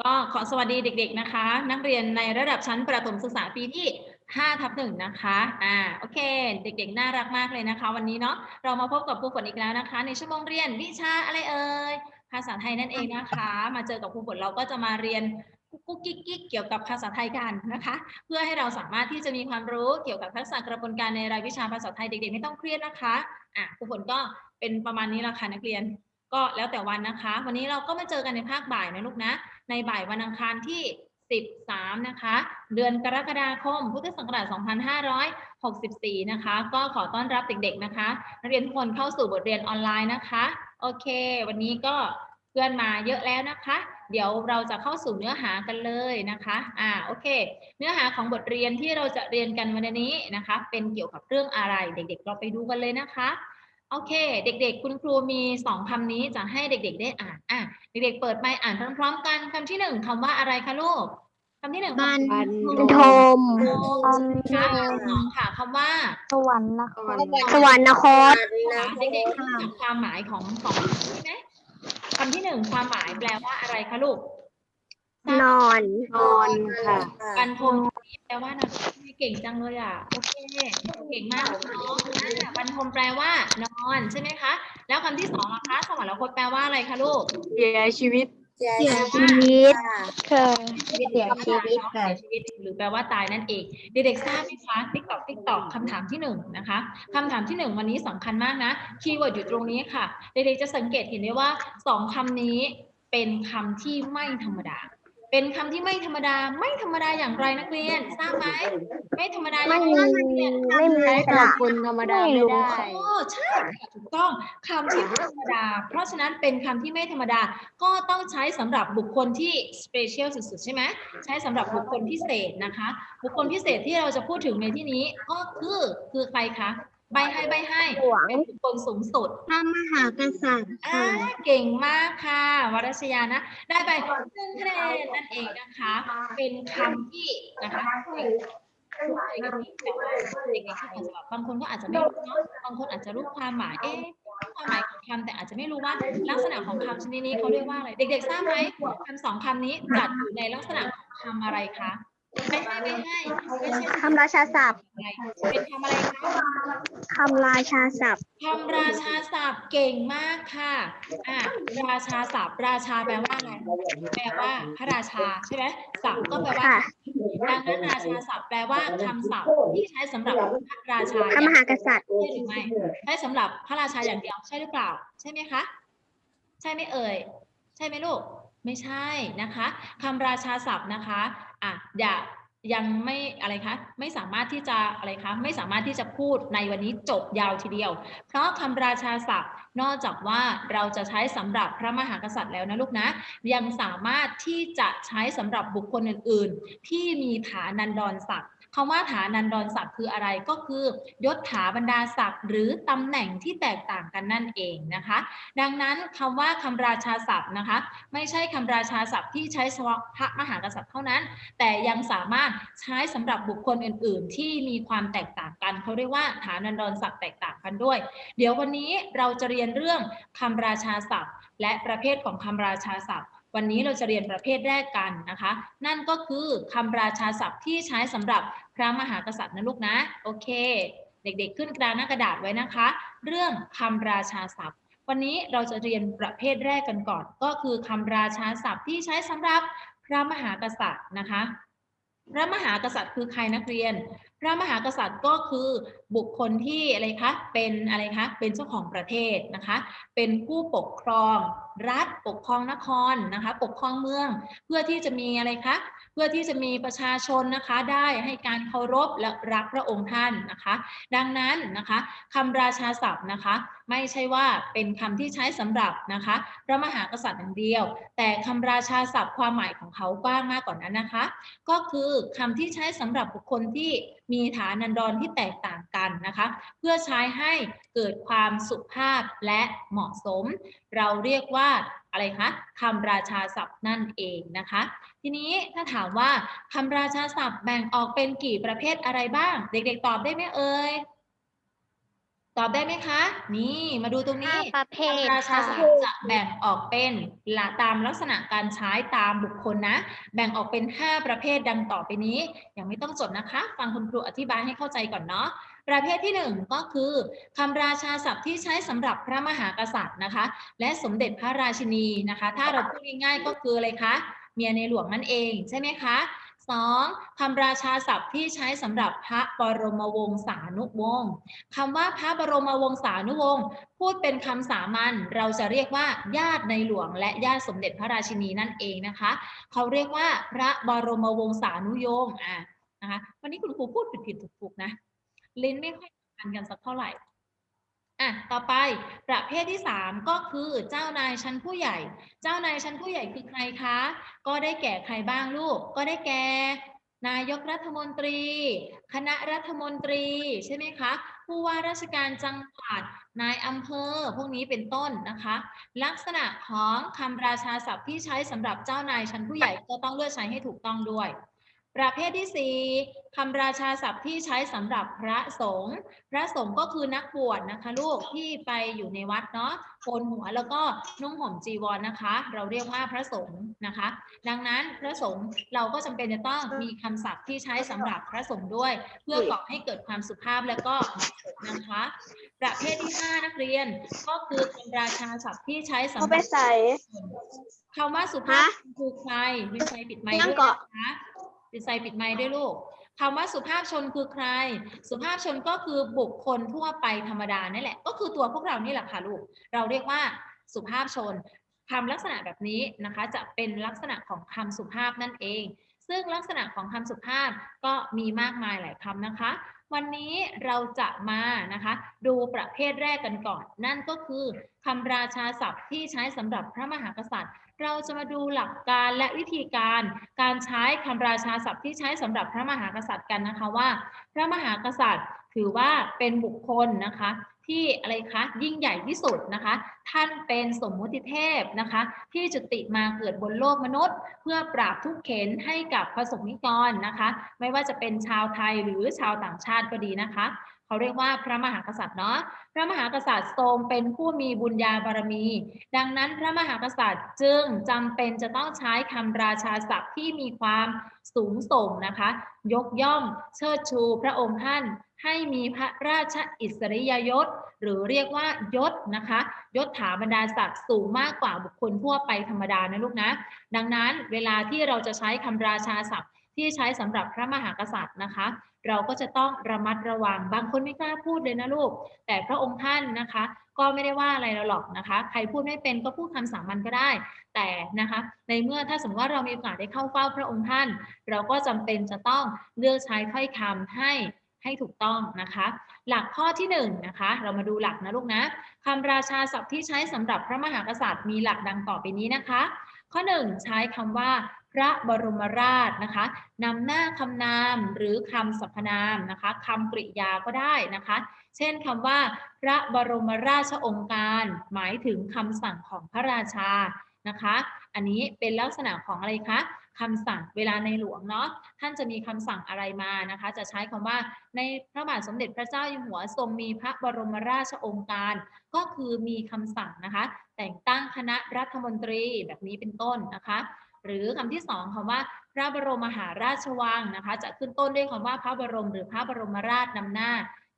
ก็ขอสวัสดีเด็กๆนะคะ นักเรียนในระดับชั้นประถมศึกษาปีที่5ทับหนึ่งนะคะอ่าโอเค เด็กๆ น่ารักมากเลยนะคะ วันนี้เนาะเรามาพบกับครูฝนอีกแล้วนะคะ ในชั่วโมงเรียนวิชาอะไรเอ่ยภาษาไทยนั่นเองนะคะ มาเจอกับครูฝนเราก็จะมาเรียนกุ๊กกิ๊กกิ๊กเกี่ยวกับภาษาไทยกันนะคะ เพื่อให้เราสามารถที่จะมีความรู้เกี่ยวกับทักษะกระบวนการในรายวิชาภาษาไทยเด็กๆ ไม่ต้องเครียดนะคะอะครูฝนก็เป็นประมาณนี้ละค่ะนักเรียน ก็แล้วแต่วันนะคะ วันนี้เราก็มาเจอกันในภาคบ่ายนะลูกนะ ในบ่ายวันอังคารที่ 13 นะคะ เดือนกรกฎาคม พุทธศักราช 2564 นะคะ ก็ขอต้อนรับเด็กๆนะคะ นักเรียนทุกคนเข้าสู่บทเรียนออนไลน์นะคะ โอเค วันนี้ก็เพื่อนมาเยอะแล้วนะคะ เดี๋ยวเราจะเข้าสู่เนื้อหากันเลยนะคะ อ่า โอเค เนื้อหาของบทเรียนที่เราจะเรียนกันวันนี้นะคะ เป็นเกี่ยวกับเรื่องอะไร เด็กๆ เราไปดูกันเลยนะคะ โอเค เด็กๆ คุณครูมีสองคำนี้จะให้เด็ก ๆ ได้อ่านอะเด็กๆ เปิดไมค์อ่านพร้อมๆ กันคำที่หนึ่งคำว่าอะไรคะลูกคำที่หนึ่งบันคำว่าทมโอมค่ะคำที่สองค่ะคำว่า สวรรค์นครสวรรค์นครค่ะเด็กๆรู้จักความหมายของสองคำนี้ไหมคำที่หนึ่งความหมายแปลว่าอะไรคะลูกนอนนอนค่ะบันทมแปลว่านะ เก่งจังเลยอะ โอเค เก่งมากเนาะอะบันทมแปลว่า นอนใช่ไหมคะ แล้วคำที่สองนะคะ สวรรคตแปลว่าอะไรคะลูก เสียชีวิต เสียชีวิตเธอเสียชีวิตเสียชีวิต หรือแปลว่าตายนั่นเอง เด็กๆทราบไหมคะติ๊กตอกติ๊กตอกคำถามที่หนึ่งนะคะคำถามที่หนึ่งวันนี้สำคัญมากนะ คีย์เวิร์ดอยู่ตรงนี้ค่ะ เด็กๆจะสังเกตเห็นได้ว่าสองคำนี้เป็นคำที่ไม่ธรรมดา เป็นคำที่ไม่ธรรมดา ไม่ธรรมดาอย่างไรนักเรียนทราบไหมไม่ธรรมดาไม่อย่างไรมีนักเรียนไม่มีใช้สสำหรัระบคนธรรมดาไม่ได้โอ้ใช่ค่ะถูกต้องคำที่ไม่ธรรมดา เพราะฉะนั้นเป็นคำที่ไม่ธรรมดา ก็ต้องใช้สำหรับบุคคลที่สเปเชียลสุดๆใช่ไหมใช้สำหรับบุคคลพิเศษนะคะ บุคคลพิเศษที่เราจะพูดถึงในที่นี้ก็คือคือใครคะ ใบให้ใบให้หลวง เป็นบุคคลสูงสุด พระมหากษัตริย์อ่าเก่งมากค่ะวรัชยานะ ได้ไปหนึ่งคะแนนนั่นเองนะคะ เป็นคำที่นะคะแต่ว่าเด็กๆที่อาจจะแบบบางคนก็อาจจะไม่รู้เนาะบางคนอาจจะรู้ความหมายเอ๊ะความหมายของคำแต่อาจจะไม่รู้ว่าลักษณะของคำชนิดนี้เขาเรียกว่าอะไรเด็ก ๆ ทราบไหมคำสองคำนี้จัดอยู่ในลักษณะของคำอะไรคะ ไม่ให้ไม่ให้ไม่ใช่คำราชาศัพท์อะไรเป็นคำอะไรคะคำราชาศัพท์คำราชาศัพท์เก่งมากค่ะอะ ราชาศัพท์ ราชาแปลว่าอะไรแปลว่าพระราชาใช่ไหมศัพท์ก็แปลว่าค่ะดังนั้นราชาศัพท์แปลว่าคำศัพท์ที่ใช้สำหรับพระราชาพระมหากษัตริย์ใช่หรือไม่ใช้สำหรับพระราชาอย่างเดียวใช่หรือเปล่า ใช่ไหมคะ ใช่ไหมเอ่ย ใช่ไหมลูก ไม่ใช่นะคะคำราชาศัพท์นะคะ อะอย่ายังไม่อะไรคะไม่สามารถที่จะอะไรคะไม่สามารถที่จะพูดในวันนี้จบยาวทีเดียว เพราะคำราชาศัพท์ นอกจากว่าเราจะใช้สำหรับพระมหากษัตริย์แล้วนะลูกนะ ยังสามารถที่จะใช้สำหรับบุคคลอื่น ๆ ที่มีฐานันดรศักดิ์ คำว่าฐานันดรศักดิ์คืออะไรก็คือยศถาบรรดาศักดิ์หรือตำแหน่งที่แตกต่างกันนั่นเองนะคะ ดังนั้นคำว่าคำราชาศัพท์นะคะ ไม่ใช่คำราชาศัพท์ที่ใช้เฉพาะพระมหากษัตริย์เท่านั้น แต่ยังสามารถใช้สำหรับบุคคลอื่น ๆ ที่มีความแตกต่างกันเขาเรียกว่าฐานันดรศักดิ์แตกต่างกันด้วย เดี๋ยววันนี้เราจะเรียนเรื่องคำราชาศัพท์ และประเภทของคำราชาศัพท์ วันนี้เราจะเรียนประเภทแรกกันนะคะ นั่นก็คือคำราชาศัพท์ที่ใช้สำหรับพระมหากษัตริย์นะลูกนะ โอเค เด็กๆ ขึ้นกลางหน้ากระดาษไว้นะคะ เรื่องคำราชาศัพท์ วันนี้เราจะเรียนประเภทแรกกันก่อน ก็คือคำราชาศัพท์ที่ใช้สำหรับพระมหากษัตริย์นะคะ พระมหากษัตริย์คือใครนักเรียน พระมหากษัตริย์ก็คือบุคคลที่อะไรคะเป็นอะไรคะเป็นเจ้าของประเทศนะคะ เป็นผู้ปกครองรัฐปกครองนครนะคะ ปกครองเมืองเพื่อที่จะมีอะไรคะเพื่อที่จะมีประชาชนนะคะได้ให้การเคารพและรักพระองค์ท่านนะคะ ดังนั้นนะคะคำราชาศัพท์นะคะ ไม่ใช่ว่าเป็นคำที่ใช้สำหรับนะคะพระมหากษัตริย์อย่างเดียว แต่คำราชาศัพท์ความหมายของเขากว้างมากกว่านั้นนะคะ ก็คือคำที่ใช้สำหรับบุคคลที่มีฐานันดรที่แตกต่างกันนะคะ เพื่อใช้ให้เกิดความสุภาพและเหมาะสม เราเรียกว่าอะไรคะคำราชาศัพท์นั่นเองนะคะ ทีนี้ถ้าถามว่าคำราชาศัพท์แบ่งออกเป็นกี่ประเภทอะไรบ้าง เด็กๆตอบได้ไหมเอ่ย ตอบได้ไหมคะ นี่มาดูตรงนี้ประเภทคำราชาค่ะศัพท์จะแบ่งออกเป็นละตามลักษณะการใช้ตามบุคคลนะ แบ่งออกเป็น 5 ประเภทดังต่อไปนี้ ยังไม่ต้องจดนะคะ ฟังคุณครูอธิบายให้เข้าใจก่อนเนาะประเภทที่ 1 ก็คือคำราชาศัพท์ที่ใช้สำหรับพระมหากษัตริย์นะคะ และสมเด็จพระราชินีนะคะ ถ้าเราพูดง่ายๆก็คืออะไรคะเมียในหลวงนั่นเองใช่ไหมคะ สองคำราชาศัพท์ที่ใช้สำหรับพระบรมวงศานุวงศ์คำว่าพระบรมวงศานุวงศ์พูดเป็นคำสามัญเราจะเรียกว่า ญาติในหลวง และญาติสมเด็จพระราชินีนั่นเองนะคะ เขาเรียกว่าพระบรมวงศานุวงอะนะคะวันนี้คุณครูพูดผิดๆถูกๆนะลิ้นไม่ค่อยทันกันสักเท่าไหร่ อะต่อไปประเภทที่ 3 ก็คือเจ้านายชั้นผู้ใหญ่ เจ้านายชั้นผู้ใหญ่คือใครคะ ก็ได้แก่ใครบ้างลูก ก็ได้แก่นายกรัฐมนตรี คณะรัฐมนตรีใช่ไหมคะ ผู้ว่าราชการจังหวัด นายอำเภอ พวกนี้เป็นต้นนะคะ ลักษณะของคำราชาศัพท์ที่ใช้สำหรับเจ้านายชั้นผู้ใหญ่ก็ต้องเลือกใช้ให้ถูกต้องด้วย ประเภทที่ 4คำราชาศัพท์ที่ใช้สำหรับพระสงฆ์พระสงฆ์ก็คือนักบวชนะคะลูกที่ไปอยู่ในวัดเนาะโกนหัวแล้วก็นุ่งห่มจีวรนะคะ เราเรียกว่าพระสงฆ์นะคะ ดังนั้นพระสงฆ์เราก็จำเป็นจะต้องมีคำศัพท์ที่ใช้สำหรับพระสงฆ์ด้วย เพื่อก่อให้เกิดความสุภาพและก็เหมาะสมนะคะ ประเภทที่ 5 นักเรียนก็คือคำราชาศัพท์ที่ใช้สำหเขารับไปใส่คำว่าสุภาพฮะคือใครมีใครปิดไมค์ยัด้วงยเกาะนะคะ ปิดไซปิดไม้ด้วยลูกคำว่าสุภาพชนคือใคร สุภาพชนก็คือบุคคลทั่วไปธรรมดานี่แหละ ก็คือตัวพวกเรานี่แหละค่ะลูก เราเรียกว่าสุภาพชนคำลักษณะแบบนี้นะคะ จะเป็นลักษณะของคำสุภาพนั่นเอง ซึ่งลักษณะของคำสุภาพก็มีมากมายหลายคำนะคะ วันนี้เราจะมานะคะ ดูประเภทแรกกันก่อน นั่นก็คือคำราชาศัพท์ที่ใช้สำหรับพระมหากษัตริย์ เราจะมาดูหลักการและวิธีการ การใช้คำราชาศัพท์ที่ใช้สำหรับพระมหากษัตริย์กันนะคะว่า พระมหากษัตริย์ถือว่าเป็นบุคคลนะคะ ที่อะไรคะยิ่งใหญ่ที่สุดนะคะ ท่านเป็นสมมุติเทพนะคะ ที่จุติมาเกิดบนโลกมนุษย์ เพื่อปราบทุกเข็นให้กับพระสงฆ์นิกรนะคะ ไม่ว่าจะเป็นชาวไทยหรือชาวต่างชาติก็ดีนะคะ เขาเรียกว่าพระมหากษัตริย์เนาะพระมหากษัตริย์ทรงเป็นผู้มีบุญญาบารมี ดังนั้นพระมหากษัตริย์จึงจำเป็นจะต้องใช้คำราชาศัพท์ที่มีความสูงส่งนะคะ ยกย่องเชิดชูพระองค์ท่านให้มีพระราชอิสริยยศ หรือเรียกว่ายศนะคะยศถาบรรดาศักดิ์สูงมากกว่าบุคคลทั่วไปธรรมดานะลูกนะ ดังนั้นเวลาที่เราจะใช้คำราชาศัพท์ ที่ใช้สำหรับพระมหากษัตริย์นะคะ เราก็จะต้องระมัดระวังบางคนไม่กล้าพูดเลยนะลูก แต่พระองค์ท่านนะคะ ก็ไม่ได้ว่าอะไรเราหรอกนะคะ ใครพูดไม่เป็นก็พูดคำสามัญก็ได้ แต่นะคะในเมื่อถ้าสมมติว่าเรามีโอกาสได้เข้าเฝ้าพระองค์ท่าน เราก็จำเป็นจะต้องเลือกใช้ถ้อยคำให้ให้ถูกต้องนะคะ หลักข้อที่หนึ่งนะคะ เรามาดูหลักนะลูกนะคำราชาศัพท์ที่ใช้สำหรับพระมหากษัตริย์มีหลักดังต่อไปนี้นะคะ ข้อหนึ่งใช้คำว่า พระบรมราชนะคะนำหน้าคำนามหรือคำสรรพนามนะคะคำกริยาก็ได้นะคะ เช่นคำว่า พระบรมราชองค์การ หมายถึงคำสั่งของพระราชานะคะ อันนี้เป็นลักษณะของอะไรคะ คำสั่งเวลาในหลวงเนาะท่านจะมีคำสั่งอะไรมานะคะ จะใช้คำว่าในพระบาทสมเด็จพระเจ้าอยู่หัวทรงมีพระบรมราชองค์การ ก็คือมีคำสั่งนะคะ แต่งตั้งคณะรัฐมนตรีแบบนี้เป็นต้นนะคะหรือคำที่สองคำว่าพระบรมมหาราชวังนะคะ จะขึ้นต้นด้วยคำว่าพระบรมหรือพระบรมราชนำหน้า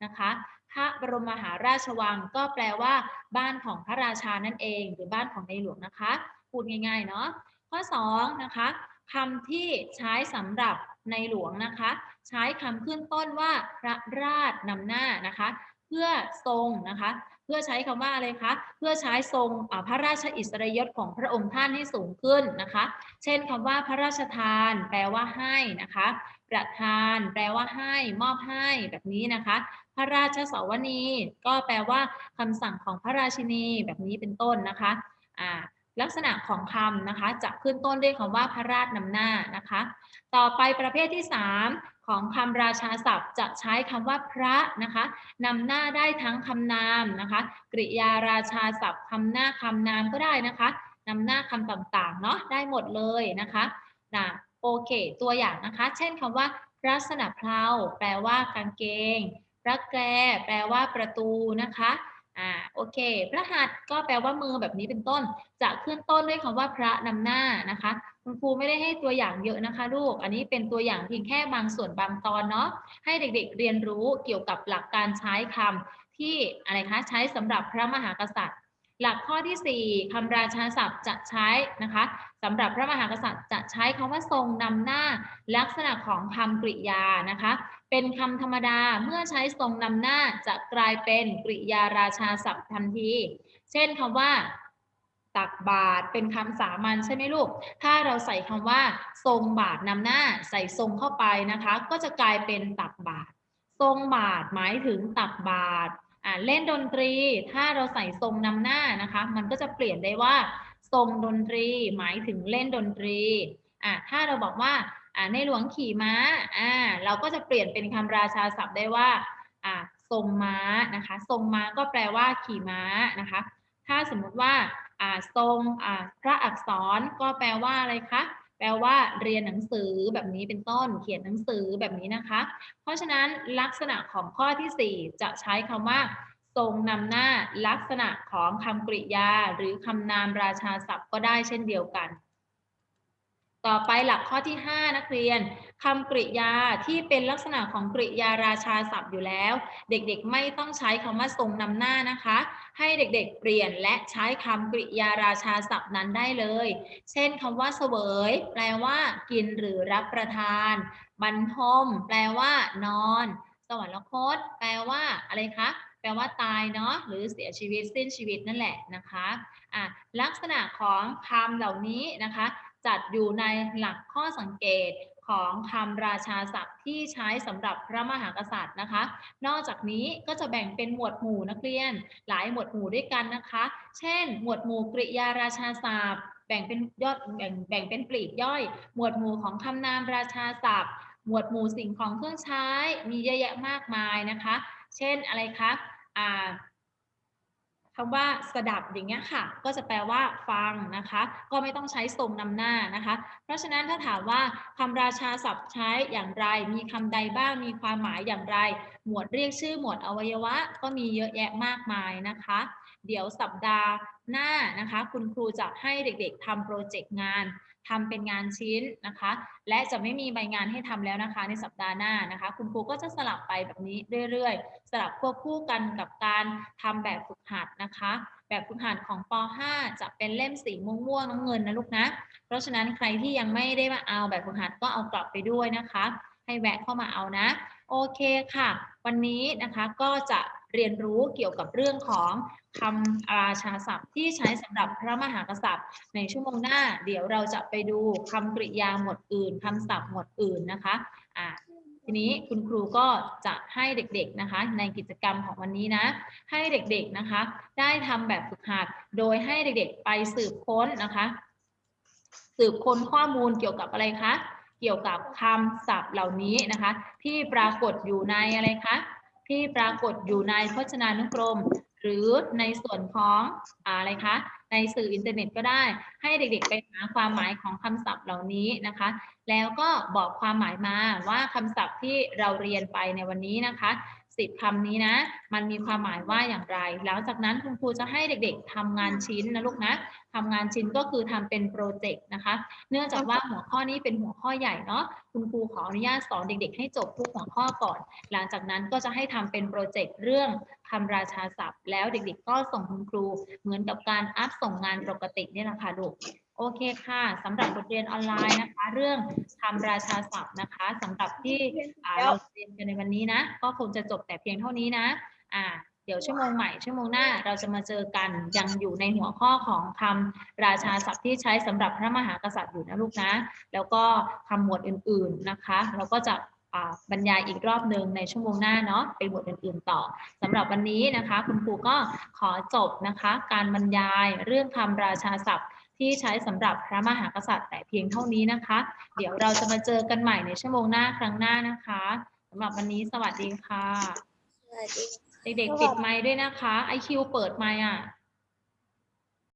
นะคะ พระบรมมหาราชวัง ก็แปลว่าบ้านของพระราชานั่นเอง หรือบ้านของในหลวงนะคะ พูดง่ายๆเนาะข้อสองนะคะ คำที่ใช้สำหรับในหลวงนะคะ ใช้คำขึ้นต้นว่าพระราชนำหน้านะคะ เพื่อทรงนะคะ เพื่อใช้คำว่าอะไรคะเพื่อใช้ทรงพระราชอิสริยยศของพระองค์ท่านให้สูงขึ้นนะคะ เช่นคำว่าพระราชทาน แปลว่าให้นะคะประทาน แปลว่าให้มอบให้แบบนี้นะคะ พระราชสวนีก็แปลว่าคำสั่งของพระราชินีแบบนี้เป็นต้นนะคะอ่า ลักษณะของคำนะคะ จะขึ้นต้นด้วยคำว่าพระราชนำหน้านะคะ ต่อไปประเภทที่ 3 ของคำราชาศัพท์ จะใช้คำว่าพระนะคะนำหน้าได้ทั้งคำนามนะคะ กริยาราชาศัพท์คำหน้าคำนามก็ได้นะคะนำหน้าคำต่างๆเนาะได้หมดเลยนะคะนะโอเค ตัวอย่างนะคะ เช่นคำว่าพระสนับเพลาแปลว่ากางเกงพระแกรแปลว่าประตูนะคะ อ่าโอเค พระหัตถ์ก็แปลว่ามือแบบนี้เป็นต้น จะขึ้นต้นด้วยคำว่าพระนำหน้านะคะ คุณครูไม่ได้ให้ตัวอย่างเยอะนะคะ ลูก อันนี้เป็นตัวอย่างเพียงแค่บางส่วนบางตอนเนาะให้เด็กๆเรียนรู้เกี่ยวกับหลักการใช้คำที่อะไรคะใช้สำหรับพระมหากษัตริย์ หลักข้อที่ 4คำราชาศัพท์จะใช้นะคะ สำหรับพระมหากษัตริย์จะใช้คำว่าทรงนำหน้าลักษณะของคำกริยานะคะ เป็นคำธรรมดาเมื่อใช้ทรงนำหน้าจะกลายเป็นกริยาราชาศัพท์ทันที เช่นคำว่าตักบาตรเป็นคำสามัญใช่ไหมลูก ถ้าเราใส่คำว่า ทรงบาตรนำหน้าใส่ทรงเข้าไปนะคะ ก็จะกลายเป็นตักบาตรทรงบาตรหมายถึงตักบาตรอ่าเล่นดนตรี ถ้าเราใส่ทรงนำหน้านะคะ มันก็จะเปลี่ยนได้ว่า ทรงดนตรี หมายถึงเล่นดนตรีอ่าถ้าเราบอกว่าอ่าในหลวงขี่ม้าอ่าเราก็จะเปลี่ยนเป็นคำราชาศัพท์ได้ว่าอ่าทรงม้านะคะทรงม้าก็แปลว่าขี่ม้านะคะ ถ้าสมมุติว่าอ่าทรงอ่าพระอักษรก็แปลว่าอะไรคะแปลว่าเรียนหนังสือแบบนี้เป็นต้น เขียนหนังสือแบบนี้นะคะ เพราะฉะนั้นลักษณะของข้อทีสี่4 จะใช้คำว่า ทรงนำหน้าลักษณะของคำกริยาหรือคำนามราชาศัพท์ก็ได้เช่นเดียวกัน ต่อไปหลักข้อที่ 5 นักเรียนคำกริยาที่เป็นลักษณะของกริยาราชาศัพท์อยู่แล้ว เด็กๆไม่ต้องใช้คำว่าทรงนำหน้านะคะ ให้เด็กๆ เปลี่ยนและใช้คำกริยาราชาศัพท์นั้นได้เลย เช่นคำว่าเสวย แปลว่า กินหรือรับประทานบรรทม แปลว่า นอน สวรรคต แปลว่า อะไรคะ แปลว่าตายเนาะหรือเสียชีวิตสิ้นชีวิตนั่นแหละนะคะอะลักษณะของคำเหล่านี้นะคะ จัดอยู่ในหลักข้อสังเกตของคำราชาศัพท์ที่ใช้สำหรับพระมหากษัตริย์นะคะ นอกจากนี้ก็จะแบ่งเป็นหมวดหมู่นักเรียน หลายหมวดหมู่ด้วยกันนะคะ เช่น หมวดหมู่กริยาราชาศัพท์แบ่งเป็นยอดแบ่งแบ่งเป็นปลีกย่อย หมวดหมู่ของคำนามราชาศัพท์ หมวดหมู่สิ่งของเครื่องใช้มีเยอะแยะมากมายนะคะ เช่นอะไรคะอ่าคำว่าสดับอย่างเงี้ยค่ะ ก็จะแปลว่าฟังนะคะ ก็ไม่ต้องใช้ทรงนำหน้านะคะ เพราะฉะนั้นถ้าถามว่าคำราชาศัพท์ใช้อย่างไร มีคำใดบ้างมีความหมายอย่างไร หมวดเรียกชื่อหมวดอวัยวะก็มีเยอะแยะมากมายนะคะ เดี๋ยวสัปดาห์หน้านะคะ คุณครูจะให้เด็กๆทำโปรเจกต์งานทำเป็นงานชิ้นนะคะ และจะไม่มีใบงานให้ทำแล้วนะคะ ในสัปดาห์หน้านะคะ คุณครูก็จะสลับไปแบบนี้เรื่อยๆ สลับควบคู่กันกับการทำแบบฝึกหัดนะคะ แบบฝึกหัดของป .5 จะเป็นเล่มสีม่วงๆน้ำเงินนะลูกนะ เพราะฉะนั้นใครที่ยังไม่ได้มาเอาแบบฝึกหัดก็เอากลับไปด้วยนะคะ ให้แวะเข้ามาเอานะ โอเคค่ะ วันนี้นะคะก็จะเรียนรู้เกี่ยวกับเรื่องของคำราชาศัพท์ที่ใช้สำหรับพระมหากษัตริย์ ในชั่วโมงหน้า เดี๋ยวเราจะไปดูคำกริยาหมวดอื่นคำศัพท์หมวดอื่นนะคะอ่าทีนี้คุณครูก็จะให้เด็กๆนะคะ ในกิจกรรมของวันนี้นะ ให้เด็กๆนะคะ ได้ทำแบบฝึกหัด โดยให้เด็กๆไปสืบค้นนะคะ สืบค้นข้อมูลเกี่ยวกับอะไรคะ เกี่ยวกับคำศัพท์เหล่านี้นะคะ ที่ปรากฏอยู่ในอะไรคะที่ปรากฏอยู่ในพจนานุกรม หรือในส่วนของอะไรคะในสื่ออินเทอร์เน็ตก็ได้ ให้เด็กๆไปหาความหมายของคำศัพท์เหล่านี้นะคะ แล้วก็บอกความหมายมาว่าคำศัพท์ที่เราเรียนไปในวันนี้นะคะ สิบคำนี้นะ มันมีความหมายว่าอย่างไร หลังจากนั้นคุณครูจะให้เด็กๆทำงานชิ้นนะลูกนะทำงานชิ้นก็คือทำเป็นโปรเจกต์นะคะ เนื่องจากว่าหัวข้อนี้เป็นหัวข้อใหญ่เนาะ คุณครูขออนุญาตสอนเด็กๆ ให้จบทุกหัวข้อก่อน หลังจากนั้นก็จะให้ทำเป็นโปรเจกต์เรื่องคำราชาศัพท์ แล้วเด็กๆ ก็ส่งคุณครูเหมือนกับการอัพส่งงานปกติเนี่ยแหละค่ะลูก โอเคค่ะสำหรับบทเรียนออนไลน์นะคะ เรื่องคำราชาศัพท์นะคะสำหรับที่อ่าเราเรียนกันในวันนี้นะ ก็คงจะจบแต่เพียงเท่านี้นะอ่าเดี๋ยวชั่วโมงใหม่ชั่วโมงหน้าเราจะมาเจอกันยังอยู่ในหัวข้อของคำราชาศัพท์ที่ใช้สำหรับพระมหากษัตริย์อยู่นะลูกนะ แล้วก็คำหมวดอื่นๆนะคะ เราก็จะอ่าบรรยายอีกรอบหนึ่งในชั่วโมงหน้าเนาะเป็นหมวดอื่นๆต่อสำหรับวันนี้นะคะ คุณครูก็ขอจบนะคะ การบรรยายเรื่องคำราชาศัพท์ ที่ใช้สำหรับพระมหากษัตริย์แต่เพียงเท่านี้นะคะ เดี๋ยวเราจะมาเจอกันใหม่ในชั่วโมงหน้าครั้งหน้านะคะสำหรับวันนี้สวัสดีค่ะเด็กๆปิดไมค์ด้วยนะคะไอคิวเปิดไมค์อะ